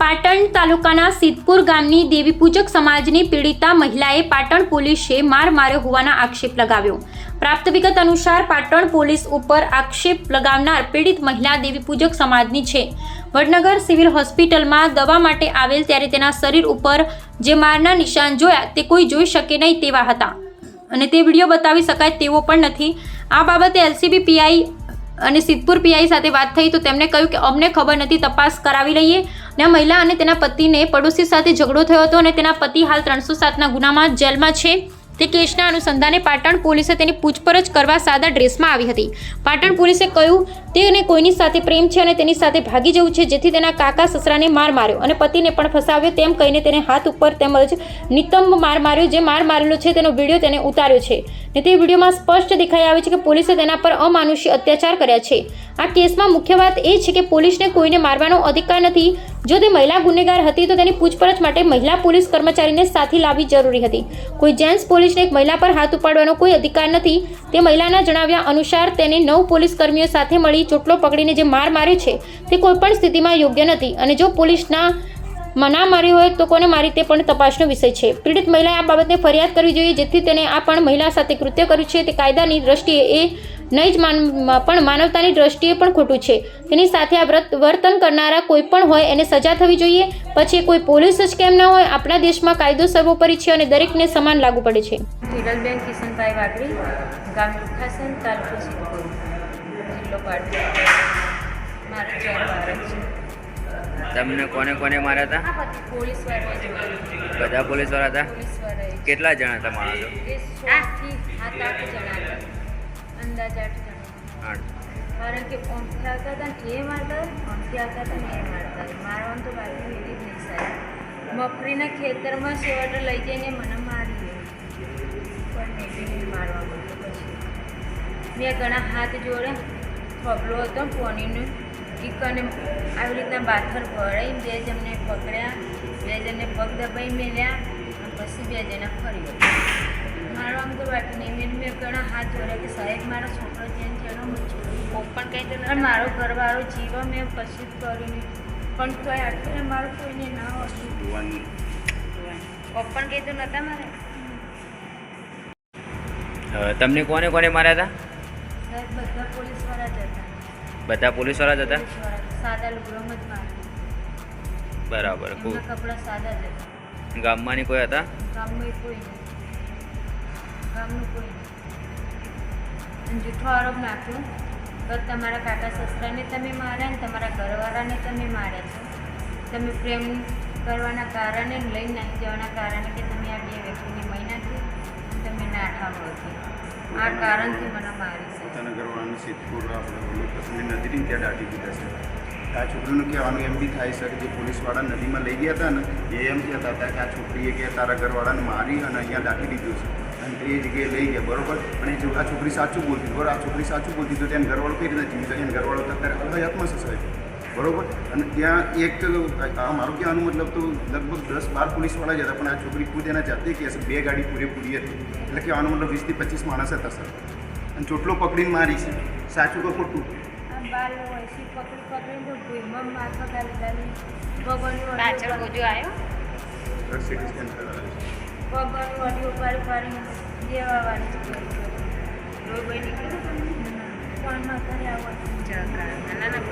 પાટણ તાલુકાના સિદ્ધપુર ગામની દેવી પૂજક સમાજની પીડિતા મહિલાએ પાટણ પોલીસે માર માર્યો હોવાના આક્ષેપ લગાવ્યો. પ્રાપ્ત વિગત અનુસાર પાટણ પોલીસ ઉપર આક્ષેપ લગાવનાર પીડિત મહિલા દેવી પૂજક સમાજની છે. વડનગર સિવિલ હોસ્પિટલમાં દવા માટે આવેલ ત્યારે તેના શરીર ઉપર જે મારના નિશાન જોયા તે કોઈ જોઈ શકે નહીં તેવા હતા. અને તે વીડિયો બતાવી શકાય તેવો પણ નથી. આ બાબતે એલસીબી પીઆઈ અને સિદ્ધપુર પીઆઈ સાથે વાત થઈ તો તેમણે કહ્યું કે અમને ખબર નથી, તપાસ કરાવી લઈએ. આ મહિલા અને તેના પતિને પડોશી સાથે ઝઘડો થયો હતો અને તેના પતિ હાલ ત્રણસો સાતના ગુનામાં જેલમાં છે. તે કેસના અનુસંધાને પાટણ પોલીસે તેની પૂછપરછ કરવા સાદા ડ્રેસમાં આવી હતી. પાટણ પોલીસે કહ્યું તેને કોઈની સાથે પ્રેમ છે અને તેની સાથે ભાગી જવું છે, જેથી તેના કાકા સસરાને માર માર્યો અને પતિને પણ ફસાવ્યો. તેમ કહીને તેને હાથ ઉપર તેમજ નિતંબ માર માર્યો, જે માર મારેલો છે, તેનો વીડિયો તેને ઉતાર્યો છે. ને તે વિડીયોમાં સ્પષ્ટ દેખાઈ આવે છે કે પોલીસે તેના પર અમાનુષી અત્યાચાર કર્યા છે. આ કેસમાં મુખ્ય વાત એ છે કે પોલીસને કોઈને મારવાનો અધિકાર નથી જો તે મહિલા ગુનેગાર હતી તો તેની પૂછપરછ માટે મહિલા પોલીસ કર્મચારીને સાથે લાવવી જરૂરી હતી. કોઈ જેન્ટ્સ પોલીસને એક મહિલા પર હાથ ઉપાડવાનો કોઈ અધિકાર નથી. તે મહિલાના જણાવ્યા અનુસાર તેને નવ પોલીસ કર્મીઓ સાથે મળી ચોટલો પકડીને જે માર માર્યો છે, તે કોઈપણ સ્થિતિમાં યોગ્ય નથી. અને જો પોલીસના મના મારી હોય તો કોને મારી તે પણ તપાસનો વિષય છે. પીડિત મહિલાએ આ બાબતને ફરિયાદ કરવી જોઈએ, જેથી તેને આ પણ મહિલા સાથે કૃત્ય કર્યું છે. તે કાયદાની દ્રષ્ટિએ એ નહીં જ માન પણ માનવતાની દ્રષ્ટિએ પણ ખોટું છે. તેની સાથે આ વ્રત વર્તન કરનારા કોઈ પણ હોય એને સજા થવી જોઈએ. પછી કોઈ પોલીસ જ કેમ ન હોય આપણા દેશમાં કાયદો સર્વોપરી છે અને દરેકને સમાન લાગુ પડે છે. હિરલબેન કિશનભાઈ વાઘરી ગામ લુખાસન તાલુકો સિદ્ધપુર જિલ્લો મારું જૈન ભારત છે. તમને કોને કોને માર્યા હતા પોલીસ બધા પોલીસવાળા હતા? કેટલા જણા હતા માણસો? અંદાજ આઠ. જણા કારણ કે ઓમથી આવતા હતા ને એ મારતા ઓમથી આવતા હતા ને એ મારતા. મારવાનું તો બાકી એવી જ નહીં સાહેબ. મફરીના ખેતરમાં સેવાટર લઈ જઈને મને મારી પણ એવી નહીં મારવા પછી. મેં ઘણા હાથ જોડે ફબલો હતો પોનીનો. અને આવી રીતના બાથર ભરાઈ બે જણને પકડ્યા. બે જણને પગ દબાઈ મેલ્યા. અને પછી બે જણા. મારવામાં નહીં મેં મેં ઘણા હાથ જોડ્યા કે સાહેબ મારો છોકરો જેમ છે એનો હું છોકરો પણ કંઈ તો મારો ઘરવાળો જીવો મેં પછી જ કર્યું નહીં. પણ તોય આટલે મારું કોઈને ના હતું. પપ્પણ કંઈ નહોતા મારે. તમને કોને કોને માર્યા હતા સાહેબ બધા પોલીસવાળા જ હતા. બધા પોલીસવાળા જ હતા? સાદા લુગડોમાં જ મારે બરાબર કપડાં સાદા જ હતા. ગામમાંની કોઈ હતા? ગામમાં કોઈ નહીં. ગામનું કોઈ નહીં. જૂઠો આરોપ નાખ્યો તો તમારા કાકા સસરાને તમે માર્યા ને તમારા ઘરવાળાને તમે માર્યા છો. તમે પ્રેમ કરવાના કારણે લઈ નાખી જવાના કારણે કે તમે આ બે વ્યક્તિને મહિના છે તમે નાઠા છે. આ કારણથી મને મારી છે પોતાના ઘરવાળાનું સિદ્ધપુર આપણે કશ્મીર નદીની ત્યાં દાટી દીધા છે. આ છોકરીનું કહેવાનું એમ બી થાય છે કે પોલીસવાળા નદીમાં લઈ ગયા હતા ને, એ એમ કહેતા હતા કે આ છોકરીએ કે તારા ઘરવાળાને મારી અને અહીંયા દાટી દીધું છે. અને તે જગ્યાએ લઈ ગયા બરોબર? અને જો આ છોકરી સાચું બોલતી બરોબર આ છોકરી સાચું બોલતી તો તેને ઘરવાળો કઈ રીતે જીવી એને ઘરવાળો અત્યારે હાલ આત્મસસ હોય બરોબર? અને ત્યાં એક આ મારું કહેવાનું મતલબ તો લગભગ દસ બાર પોલીસવાળા જ હતા પણ આ છોકરી ખુદ એના જાતે કહે છે બે ગાડી પૂરેપૂરી હતી. એટલે કહેવાનો મતલબ વીસથી પચીસ માણસ હતા સર. અને ચોટલો પકડીને મારી છે. સાચું કે ખોટું? પાછળ ગોજો આવ્યો પગનું અડી ઉપાડી ઉપાડી દેવા વાળી લોહી નીકળ્યું. ફોનમાં ઘરે આવવાનું. જગ્યા ના ના